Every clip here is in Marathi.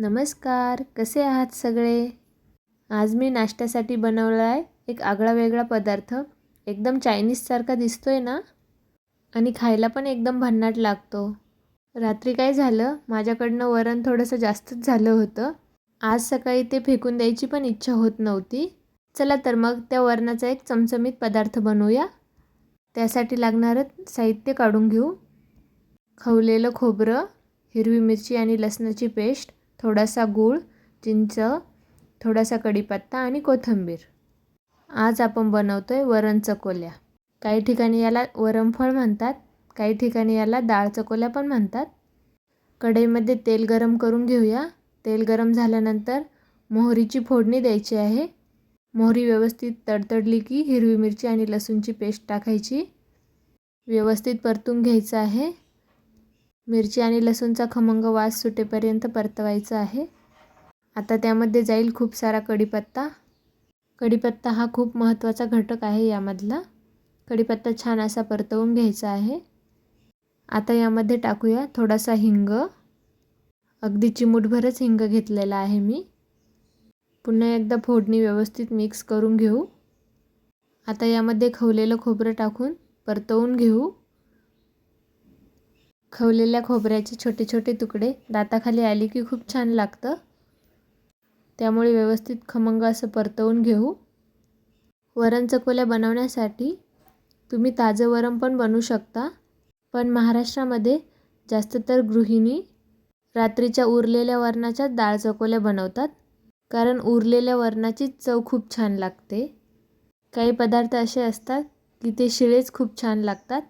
नमस्कार कसे आहात सगळे? आज मी नाश्त्यासाठी बनवला आहे एक आगळा वेगळा पदार्थ. एकदम चायनीजसारखा दिसतो आहे ना? आणि खायला पण एकदम भन्नाट लागतो. रात्री काय झालं? माझ्याकडनं वरण थोडंसं जास्तच झालं होतं. आज सकाळी ते फेकून द्यायची पण इच्छा होत नव्हती. चला तर मग त्या वरणाचा एक चमचमीत पदार्थ बनवूया. त्यासाठी लागणारं साहित्य काढून घेऊ. खवलेलं खोबरं हिरवी मिरची आणि लसणाची पेस्ट थोडासा गूळ चिंच थोडासा कढीपत्ता आणि कोथिंबीर. आज आपण बनवतो आहे वरण चकोल्या. काही ठिकाणी याला वरणफळ म्हणतात काही ठिकाणी याला डाळ चकोल्या पण म्हणतात. कढईमध्ये तेल गरम करून घेऊया. तेल गरम झाल्यानंतर मोहरीची फोडणी द्यायची आहे. मोहरी व्यवस्थित तडतडली की हिरवी मिरची आणि लसूणची पेस्ट टाकायची. व्यवस्थित परतून घ्यायचं आहे. मिरची आणि लसूणचा खमंग वास सुटेपर्यंत परतवायचं आहे. आता त्यामध्ये जाईल खूप सारा कढीपत्ता. कढीपत्ता हा खूप महत्त्वाचा घटक आहे यामधला. कढीपत्ता छान असा परतवून घ्यायचा आहे. आता यामध्ये टाकूया थोडासा हिंग. अगदी चिमूटभरच हिंग घेतलेला आहे मी. पुन्हा एकदा फोडणी व्यवस्थित मिक्स करून घेऊ. आता यामध्ये खवलेलं खोबरं टाकून परतवून घेऊ. खवलेल्या खोबऱ्याचे छोटे छोटे तुकडे. दाताखाली आले की खूप छान लागतं. त्यामुळे व्यवस्थित खमंग असं परतवून घेऊ. वरण चकोल्या बनवण्यासाठी तुम्ही ताजं वरण पण बनवू शकता. पण महाराष्ट्रामध्ये जास्त तर गृहिणी रात्रीच्या उरलेल्या वरणाच्या डाळ चकोल्या बनवतात. कारण उरलेल्या वरणाची चव खूप छान लागते. काही पदार्थ असे असतात की ते शिळेच खूप छान लागतात.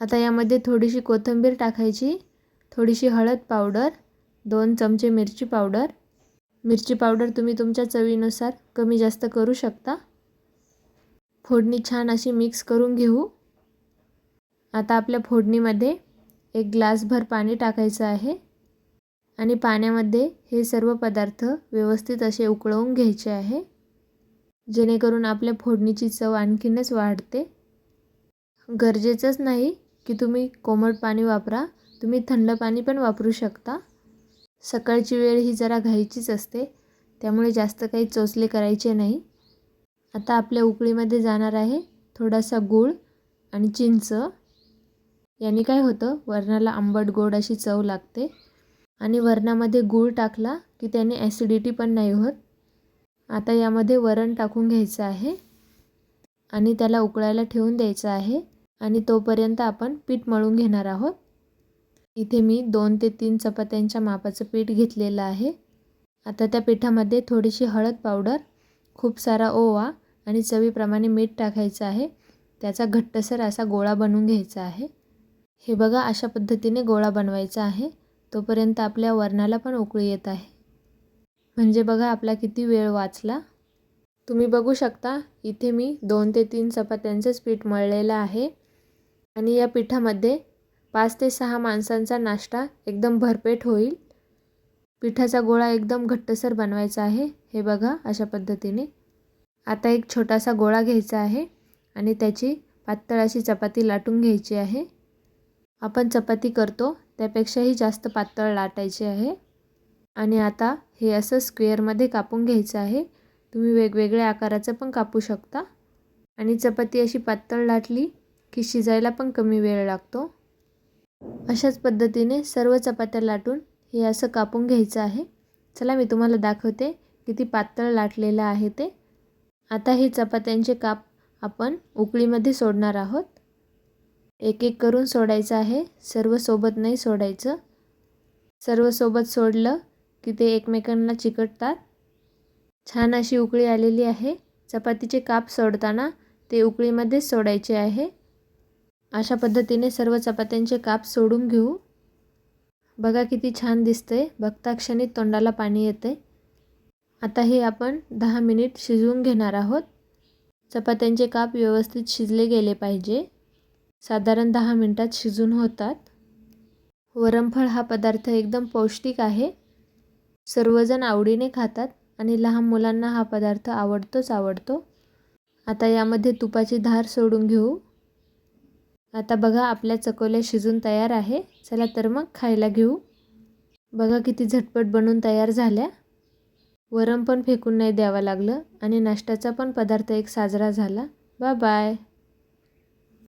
आता यामध्ये थोडीशी कोथिंबीर टाकायची थोडीशी हळद पावडर दोन चमचे मिरची पावडर. मिरची पावडर तुम्ही तुमच्या चवीनुसार कमी जास्त करू शकता. फोडणी छान अशी मिक्स करून घेऊ. आता आपल्या फोडणीमध्ये एक ग्लासभर पाणी टाकायचं आहे आणि पाण्यामध्ये हे सर्व पदार्थ व्यवस्थित असे उकळवून घ्यायचे आहे. जेणेकरून आपल्या फोडणीची चव आणखीनच वाढते. गरजेचंच नाही की तुम्ही कोमट पाणी वापरा तुम्ही थंड पाणी पण वापरू शकता. सकाळची वेळ ही जरा घाईचीच असते त्यामुळे जास्त काही चोचले करायचे नाही. आता आपल्या उकळीमध्ये जाणार आहे थोडासा गूळ आणि चिंच. याने काय होतं वरणाला आंबट गोड अशी चव लागते आणि वरणामध्ये गूळ टाकला की त्याने ॲसिडिटी पण नाही होत. आता यामध्ये वरण टाकून घ्यायचं आहे आणि त्याला उकळायला ठेवून द्यायचं आहे. आणि तोपर्यंत आपण पीठ मळून घेणार आहोत. इथे मी दोन ते तीन चपात्यांच्या मापाचं पीठ घेतलेलं आहे. आता त्या पिठामध्ये थोडीशी हळद पावडर खूप सारा ओवा आणि चवीप्रमाणे मीठ टाकायचं आहे. त्याचा घट्टसर असा गोळा बनवून घ्यायचा आहे. हे बघा अशा पद्धतीने गोळा बनवायचा आहे. तोपर्यंत आपल्या वरणाला पण उकळी येत आहे. म्हणजे बघा आपला किती वेळ वाचला. तुम्ही बघू शकता इथे मी दोन ते तीन चपात्यांचंच पीठ मळलेलं आहे. आणि या पिठामध्ये पाच ते सहा माणसांचा नाश्ता एकदम भरपेट होईल. पिठाचा गोळा एकदम घट्टसर बनवायचा आहे. हे बघा अशा पद्धतीने. आता एक छोटासा गोळा घ्यायचा आहे आणि त्याची पातळ अशी चपाती लाटून घ्यायची आहे. आपण चपाती करतो त्यापेक्षाही जास्त पातळ लाटायची आहे. आणि आता हे असं स्क्वेअरमध्ये कापून घ्यायचं आहे. तुम्ही वेगवेगळ्या आकाराचं पण कापू शकता. आणि चपाती अशी पातळ लाटली की शिजायला पण कमी वेळ लागतो. अशाच पद्धतीने सर्व चपात्या लाटून हे असं कापून घ्यायचं आहे. चला मी तुम्हाला दाखवते किती पातळ लाटलेलं आहे ते. आता हे चपात्यांचे काप आपण उकळीमध्ये सोडणार आहोत. एक एक करून सोडायचं आहे. सर्व सोबत नाही सोडायचं. सर्व सोबत सोडलं की ते एकमेकांना चिकटतात. छान अशी उकळी आलेली आहे. चपातीचे काप सोडताना ते उकळीमध्येच सोडायचे आहे. अशा पद्धतीने सर्व चपात्यांचे काप सोडून घेऊ. बघा किती छान दिसते बघता क्षणी तोंडाला पाणी येते आता हे आपण दहा मिनिट शिजवून घेणार आहोत. चपात्यांचे काप व्यवस्थित शिजले गेले पाहिजे. साधारण दहा मिनटात शिजून होतात. वरमफळ हा पदार्थ एकदम पौष्टिक आहे. सर्वजण आवडीने खातात आणि लहान मुलांना हा पदार्थ आवडतोच आवडतो. आता यामध्ये तुपाची धार सोडून घेऊ. आता बघा आपल्या चकोल्या शिजून तयार आहे. चला तर मग खायला घेऊ. बघा किती झटपट बनवून तयार झाल्या. वरम पण फेकून नाही द्यावं लागलं आणि नाश्त्याचा पण पदार्थ एक साजरा झाला. बा बाय.